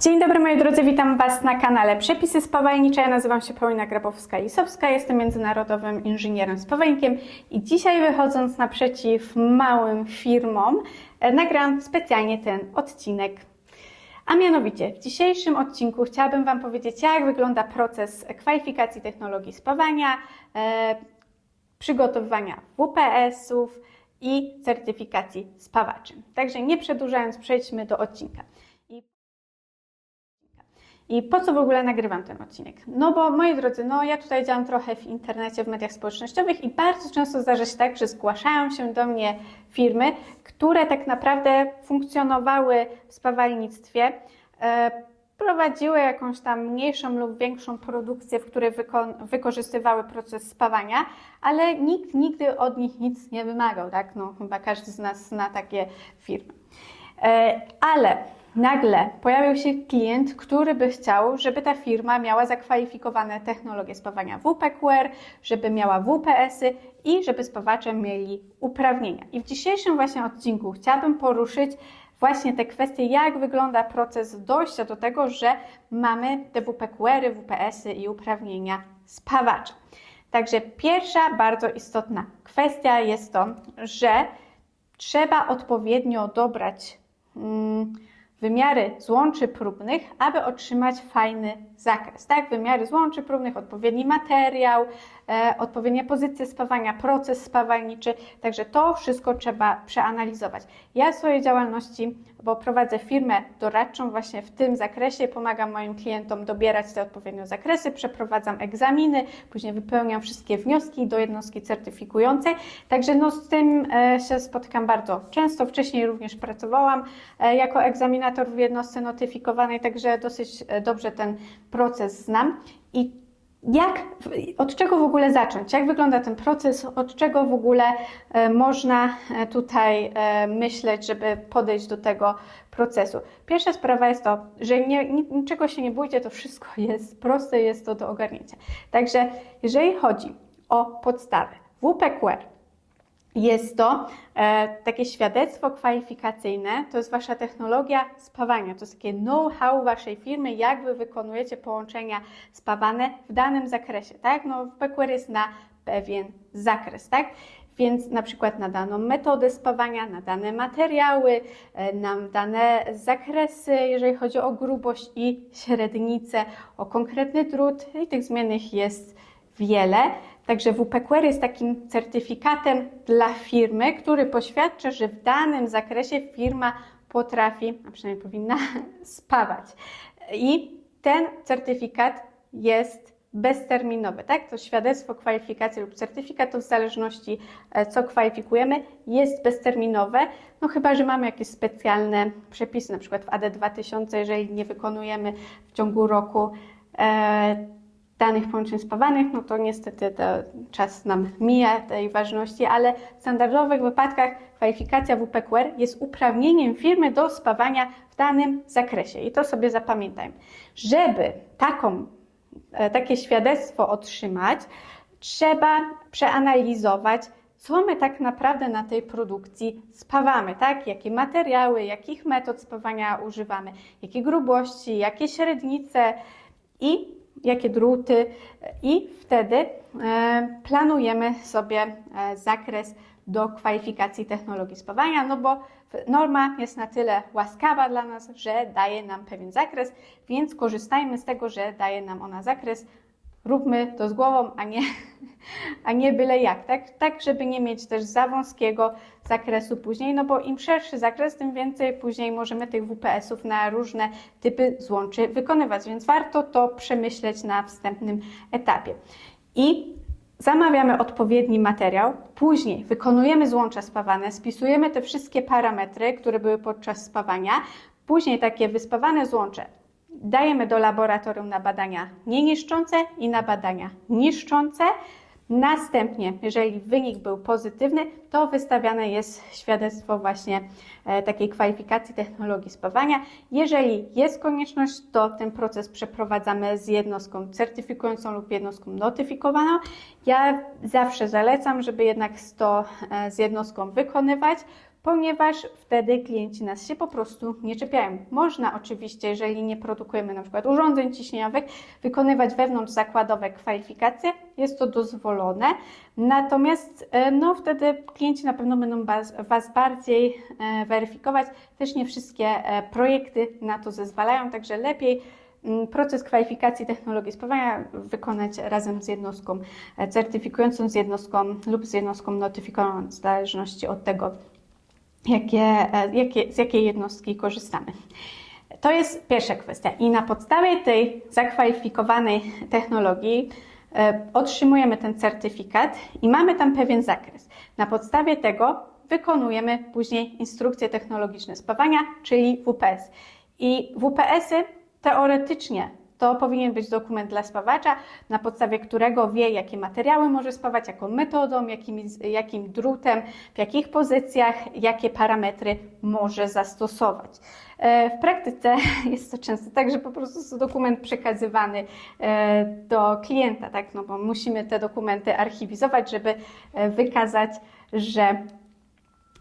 Dzień dobry moi drodzy, witam Was na kanale Przepisy Spawalnicze. Ja nazywam się Paulina Grabowska-Lisowska, jestem międzynarodowym inżynierem spawalnikiem i dzisiaj wychodząc naprzeciw małym firmom, e, nagram specjalnie ten odcinek. A mianowicie w dzisiejszym odcinku chciałabym Wam powiedzieć, jak wygląda proces kwalifikacji technologii spawania, e, przygotowywania WPS-ów i certyfikacji spawaczy. Także nie przedłużając, przejdźmy do odcinka. I po co w ogóle nagrywam ten odcinek? No bo moi drodzy, no ja tutaj działam trochę w internecie, w mediach społecznościowych i bardzo często zdarza się tak, że zgłaszają się do mnie firmy, które tak naprawdę funkcjonowały w spawalnictwie, e, prowadziły jakąś tam mniejszą lub większą produkcję, w której wyko- wykorzystywały proces spawania, ale nikt nigdy od nich nic nie wymagał, tak? No chyba każdy z nas zna takie firmy. E, ale nagle pojawił się klient, który by chciał, żeby ta firma miała zakwalifikowane technologie spawania WPQR, żeby miała WPS-y i żeby spawacze mieli uprawnienia. I w dzisiejszym właśnie odcinku chciałabym poruszyć właśnie te kwestie, jak wygląda proces dojścia do tego, że mamy te WPQR-y, WPS-y i uprawnienia spawacza. Także pierwsza bardzo istotna kwestia jest to, że trzeba odpowiednio dobrać mm, wymiary złączy próbnych, aby otrzymać fajny zakres. Tak, wymiary złączy próbnych, odpowiedni materiał, odpowiednie pozycje spawania, proces spawalniczy, także to wszystko trzeba przeanalizować. Ja w swojej działalności, bo prowadzę firmę doradczą właśnie w tym zakresie, pomagam moim klientom dobierać te odpowiednie zakresy, przeprowadzam egzaminy, później wypełniam wszystkie wnioski do jednostki certyfikującej, także no z tym e, się spotykam bardzo często. Wcześniej również pracowałam e, jako egzaminator w jednostce notyfikowanej, także dosyć e, dobrze ten proces znam i jak, od czego w ogóle zacząć? Jak wygląda ten proces? Od czego w ogóle e, można e, tutaj e, myśleć, żeby podejść do tego procesu? Pierwsza sprawa jest to, że nie, ni- niczego się nie bójcie, to wszystko jest proste, jest to do ogarnięcia. Także jeżeli chodzi o podstawy WPQR, jest to e, takie świadectwo kwalifikacyjne, to jest Wasza technologia spawania, to jest takie know-how Waszej firmy, jak Wy wykonujecie połączenia spawane w danym zakresie, tak? No, PQR jest na pewien zakres, tak? Więc na przykład na daną metodę spawania, na dane materiały, e, na dane zakresy, jeżeli chodzi o grubość i średnicę, o konkretny drut i tych zmiennych jest wiele. Także WPQR jest takim certyfikatem dla firmy, który poświadcza, że w danym zakresie firma potrafi, a przynajmniej powinna, spawać. I ten certyfikat jest bezterminowy, tak? To świadectwo kwalifikacji lub certyfikat, to w zależności e, co kwalifikujemy, jest bezterminowe, no chyba, że mamy jakieś specjalne przepisy, na przykład w AD 2000, jeżeli nie wykonujemy w ciągu roku e, danych połączeń spawanych, no to niestety to czas nam mija tej ważności, ale w standardowych wypadkach kwalifikacja WPQR jest uprawnieniem firmy do spawania w danym zakresie. I to sobie zapamiętajmy. Żeby taką, e, takie świadectwo otrzymać, trzeba przeanalizować, co my tak naprawdę na tej produkcji spawamy, tak? Jakie materiały, jakich metod spawania używamy, jakie grubości, jakie średnice i jakie druty i wtedy e, planujemy sobie e, zakres do kwalifikacji technologii spawania, no bo norma jest na tyle łaskawa dla nas, że daje nam pewien zakres, więc korzystajmy z tego, że daje nam ona zakres. Róbmy to z głową, a nie, a nie byle jak, tak? tak, żeby nie mieć też za wąskiego zakresu później, no bo im szerszy zakres, tym więcej później możemy tych WPS-ów na różne typy złączy wykonywać, więc warto to przemyśleć na wstępnym etapie. I zamawiamy odpowiedni materiał, później wykonujemy złącza spawane, spisujemy te wszystkie parametry, które były podczas spawania, później takie wyspawane złącze dajemy do laboratorium na badania nieniszczące i na badania niszczące. Następnie, jeżeli wynik był pozytywny, to wystawiane jest świadectwo właśnie e, takiej kwalifikacji technologii spawania. Jeżeli jest konieczność, to ten proces przeprowadzamy z jednostką certyfikującą lub jednostką notyfikowaną. Ja zawsze zalecam, żeby jednak to e, z jednostką wykonywać, ponieważ wtedy klienci nas się po prostu nie czepiają. Można oczywiście, jeżeli nie produkujemy na przykład urządzeń ciśnieniowych, wykonywać wewnątrz zakładowe kwalifikacje, jest to dozwolone, natomiast e, no, wtedy klienci na pewno będą was, bardziej e, weryfikować. Też nie wszystkie e, projekty na to zezwalają, także lepiej mm, proces kwalifikacji technologii spawania wykonać razem z jednostką certyfikującą, z jednostką lub z jednostką notyfikowaną, w zależności od tego, jakie, e, jakie, z jakiej jednostki korzystamy. To jest pierwsza kwestia. I na podstawie tej zakwalifikowanej technologii e, otrzymujemy ten certyfikat i mamy tam pewien zakres. Na podstawie tego wykonujemy później instrukcje technologiczne spawania, czyli WPS. I WPS-y teoretycznie to powinien być dokument dla spawacza, na podstawie którego wie, jakie materiały może spawać, jaką metodą, jakim, jakim drutem, w jakich pozycjach, jakie parametry może zastosować. E, W praktyce jest to często tak, że po prostu jest dokument przekazywany e, do klienta, tak? no bo musimy te dokumenty archiwizować, żeby e, wykazać, że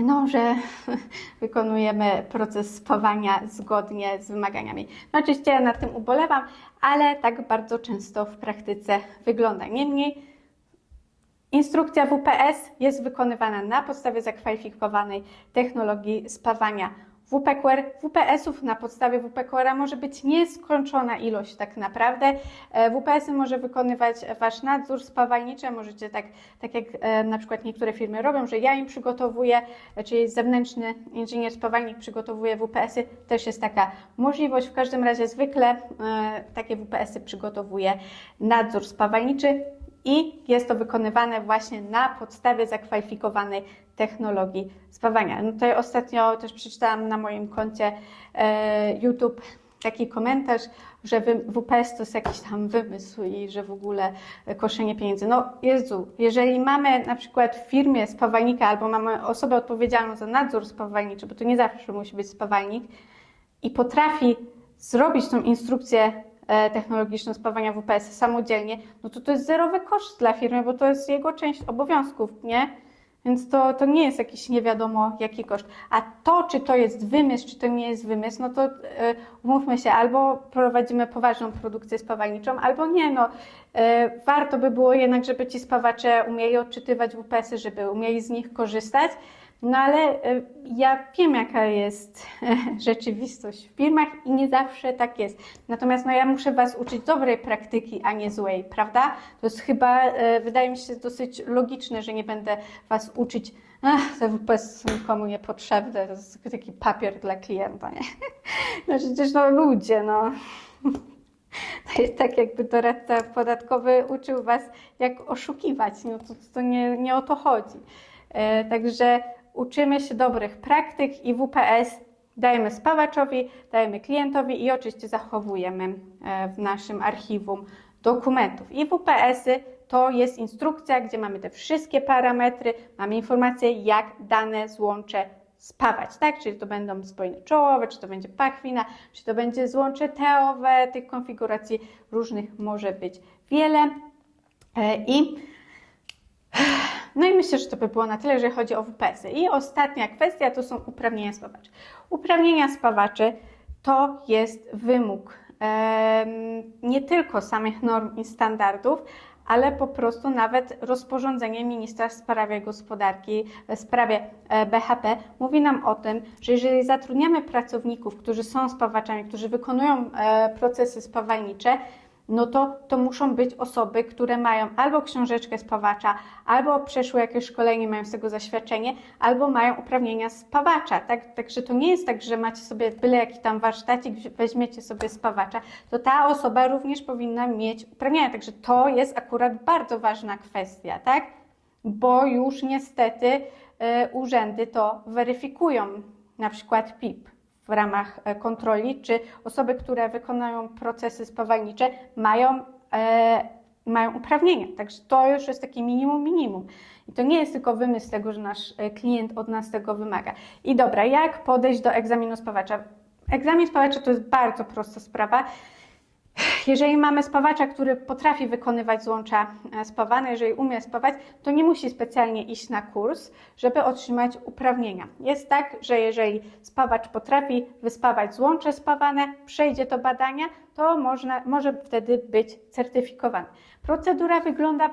no, że wykonujemy proces spawania zgodnie z wymaganiami. No, oczywiście ja nad tym ubolewam, ale tak bardzo często w praktyce wygląda. Niemniej instrukcja WPS jest wykonywana na podstawie zakwalifikowanej technologii spawania WPQR. WPS-ów na podstawie WPQR może być nieskończona ilość tak naprawdę. E, WPS-y może wykonywać Wasz nadzór spawalniczy, możecie tak, tak jak e, na przykład niektóre firmy robią, że ja im przygotowuję, czyli zewnętrzny inżynier spawalnik przygotowuje WPS-y, też jest taka możliwość. W każdym razie zwykle e, takie WPS-y przygotowuje nadzór spawalniczy i jest to wykonywane właśnie na podstawie zakwalifikowanej technologii spawania. No tutaj ostatnio też przeczytałam na moim koncie e, YouTube taki komentarz, że WPS to jest jakiś tam wymysł i że w ogóle koszenie pieniędzy. No Jezu, jeżeli mamy na przykład w firmie spawalnika albo mamy osobę odpowiedzialną za nadzór spawalniczy, bo to nie zawsze musi być spawalnik i potrafi zrobić tą instrukcję e, technologiczną spawania WPS samodzielnie, no to to jest zerowy koszt dla firmy, bo to jest jego część obowiązków, nie? Więc to, to nie jest jakiś nie wiadomo jaki koszt. A to, czy to jest wymysł, czy to nie jest wymysł, no to e, umówmy się, albo prowadzimy poważną produkcję spawalniczą, albo nie. No, e, warto by było jednak, żeby ci spawacze umieli odczytywać WPS-y, żeby umieli z nich korzystać. No ale e, ja wiem, jaka jest e, rzeczywistość w firmach i nie zawsze tak jest. Natomiast no, ja muszę Was uczyć dobrej praktyki, a nie złej, prawda? To jest chyba, e, wydaje mi się, dosyć logiczne, że nie będę Was uczyć, ach, te WPS są nikomu niepotrzebne, to jest taki papier dla klienta, nie? No przecież no ludzie, no. Jest tak, jakby doradca podatkowy uczył Was, jak oszukiwać. No to, to nie, nie o to chodzi. E, także uczymy się dobrych praktyk i WPS dajemy spawaczowi, dajemy klientowi i oczywiście zachowujemy e, w naszym archiwum dokumentów. I WPS-y to jest instrukcja, gdzie mamy te wszystkie parametry, mamy informacje, jak dane złącze spawać, tak? Czyli to będą spojne czołowe, czy to będzie pachwina, czy to będzie złącze teowe, tych konfiguracji różnych może być wiele. E, i myślę, że to by było na tyle, jeżeli chodzi o WPS-y. I ostatnia kwestia to są uprawnienia spawaczy. Uprawnienia spawaczy to jest wymóg nie tylko samych norm i standardów, ale po prostu nawet rozporządzenie ministra w sprawie gospodarki, w sprawie e, BHP mówi nam o tym, że jeżeli zatrudniamy pracowników, którzy są spawaczami, którzy wykonują e, procesy spawalnicze, no to to muszą być osoby, które mają albo książeczkę spawacza, albo przeszły jakieś szkolenie, mają z tego zaświadczenie, albo mają uprawnienia spawacza. Tak? Także to nie jest tak, że macie sobie byle jaki tam warsztacik, weźmiecie sobie spawacza, to ta osoba również powinna mieć uprawnienia. Także to jest akurat bardzo ważna kwestia, tak? Bo już niestety y, urzędy to weryfikują, na przykład PIP w ramach e, kontroli, czy osoby, które wykonują procesy spawalnicze, mają, e, mają uprawnienia. Także to już jest takie minimum, minimum. I to nie jest tylko wymysł tego, że nasz e, klient od nas tego wymaga. I dobra, jak podejść do egzaminu spawacza? Egzamin spawacza to jest bardzo prosta sprawa. Jeżeli mamy spawacza, który potrafi wykonywać złącza e, spawane, jeżeli umie spawać, to nie musi specjalnie iść na kurs, żeby otrzymać uprawnienia. Jest tak, że jeżeli spawacz potrafi wyspawać złącze spawane, przejdzie to badania, to można, może wtedy być certyfikowany. Procedura wygląda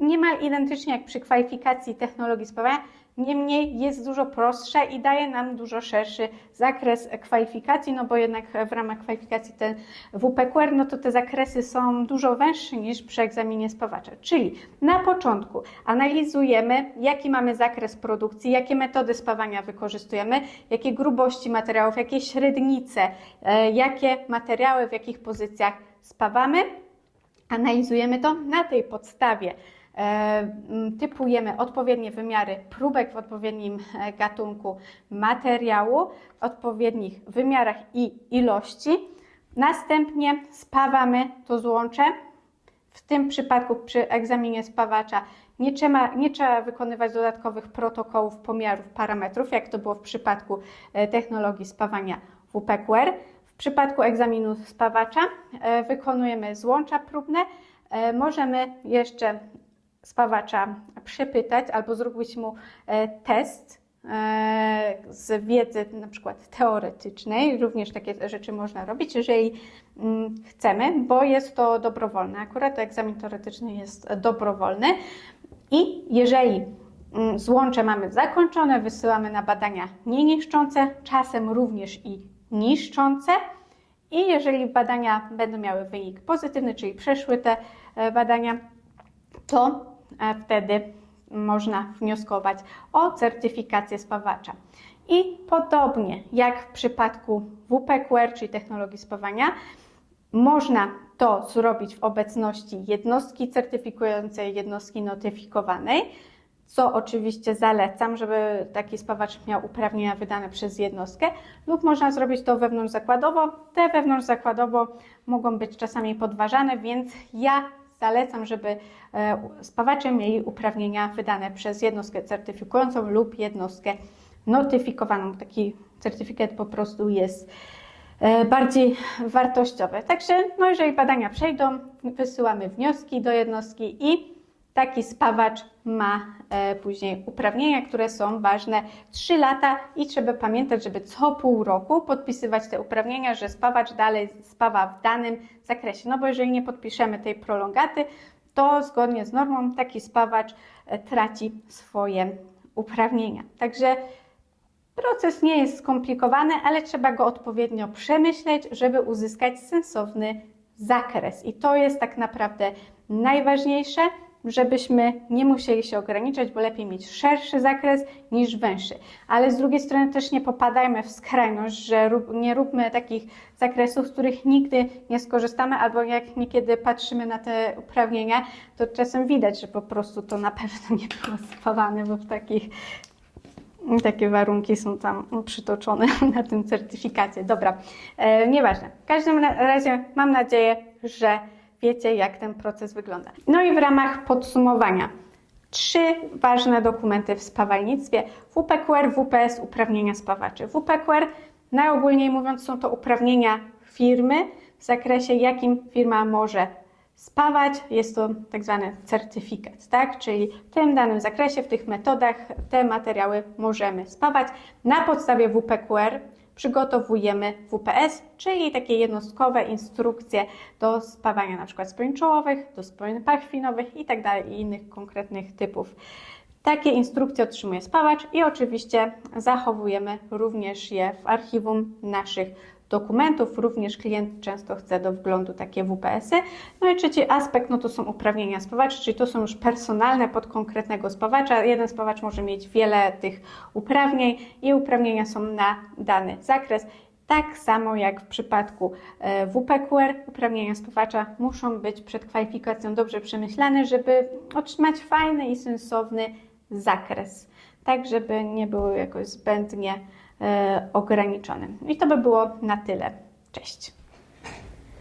niemal identycznie jak przy kwalifikacji technologii spawania, niemniej jest dużo prostsza i daje nam dużo szerszy zakres kwalifikacji, no bo jednak w ramach kwalifikacji ten WPQR, no to te zakresy są dużo węższe niż przy egzaminie spawacza. Czyli na początku analizujemy, jaki mamy zakres produkcji, jakie metody spawania wykorzystujemy, jakie grubości materiałów, jakie średnice, e, jakie materiały w jakich pozycjach spawamy. Analizujemy to na tej podstawie typujemy odpowiednie wymiary próbek w odpowiednim e, gatunku materiału, odpowiednich wymiarach i ilości. Następnie spawamy to złącze. W tym przypadku przy egzaminie spawacza nie trzeba, nie trzeba wykonywać dodatkowych protokołów pomiarów parametrów, jak to było w przypadku e, technologii spawania WPQR. W przypadku egzaminu spawacza wykonujemy złącza próbne. Możemy jeszcze spawacza przepytać albo zrobić mu e, test e, z wiedzy na przykład teoretycznej. Również takie rzeczy można robić, jeżeli mm, chcemy, bo jest to dobrowolne. Akurat egzamin teoretyczny jest dobrowolny i jeżeli mm, złącze mamy zakończone, wysyłamy na badania nieniszczące, czasem również i niszczące. I jeżeli badania będą miały wynik pozytywny, czyli przeszły te e, badania, to wtedy można wnioskować o certyfikację spawacza. I podobnie jak w przypadku WPQR, czyli technologii spawania, można to zrobić w obecności jednostki certyfikującej, jednostki notyfikowanej, co oczywiście zalecam, żeby taki spawacz miał uprawnienia wydane przez jednostkę, lub można zrobić to wewnątrzzakładowo. Te wewnątrzzakładowo mogą być czasami podważane, więc ja zalecam, żeby e, spawacze mieli uprawnienia wydane przez jednostkę certyfikującą lub jednostkę notyfikowaną. Taki certyfikat po prostu jest e, bardziej wartościowy. Także no jeżeli badania przejdą, wysyłamy wnioski do jednostki i taki spawacz ma e, później uprawnienia, które są ważne 3 lata i trzeba pamiętać, żeby co pół roku podpisywać te uprawnienia, że spawacz dalej spawa w danym zakresie. No bo jeżeli nie podpiszemy tej prolongaty, to zgodnie z normą taki spawacz e, traci swoje uprawnienia. Także proces nie jest skomplikowany, ale trzeba go odpowiednio przemyśleć, żeby uzyskać sensowny zakres. I to jest tak naprawdę najważniejsze żebyśmy nie musieli się ograniczać, bo lepiej mieć szerszy zakres niż węższy. Ale z drugiej strony też nie popadajmy w skrajność, że nie róbmy takich zakresów, z których nigdy nie skorzystamy, albo jak niekiedy patrzymy na te uprawnienia, to czasem widać, że po prostu to na pewno nie było spawane, bo w takich takie warunki są tam przytoczone na tym certyfikacie. Dobra, e, nieważne. W każdym razie mam nadzieję, że wiecie, jak ten proces wygląda. No i w ramach podsumowania. Trzy ważne dokumenty w spawalnictwie: WPQR, WPS, uprawnienia spawaczy. WPQR, najogólniej mówiąc, są to uprawnienia firmy w zakresie, jakim firma może spawać. Jest to tak zwany certyfikat, tak? Czyli w tym danym zakresie, w tych metodach te materiały możemy spawać. Na podstawie WPQR przygotowujemy WPS, czyli takie jednostkowe instrukcje do spawania na przykład czołowych, do spojeń pachwinowych itd. Tak i innych konkretnych typów. Takie instrukcje otrzymuje spawacz i oczywiście zachowujemy również je w archiwum naszych dokumentów. Również klient często chce do wglądu takie WPS-y. No i trzeci aspekt, no to są uprawnienia spawaczy, czyli to są już personalne pod konkretnego spawacza. Jeden spawacz może mieć wiele tych uprawnień i uprawnienia są na dany zakres. Tak samo jak w przypadku e, WPQR, uprawnienia spawacza muszą być przed kwalifikacją dobrze przemyślane, żeby otrzymać fajny i sensowny zakres, tak żeby nie były jakoś zbędnie ograniczonym. I to by było na tyle. Cześć.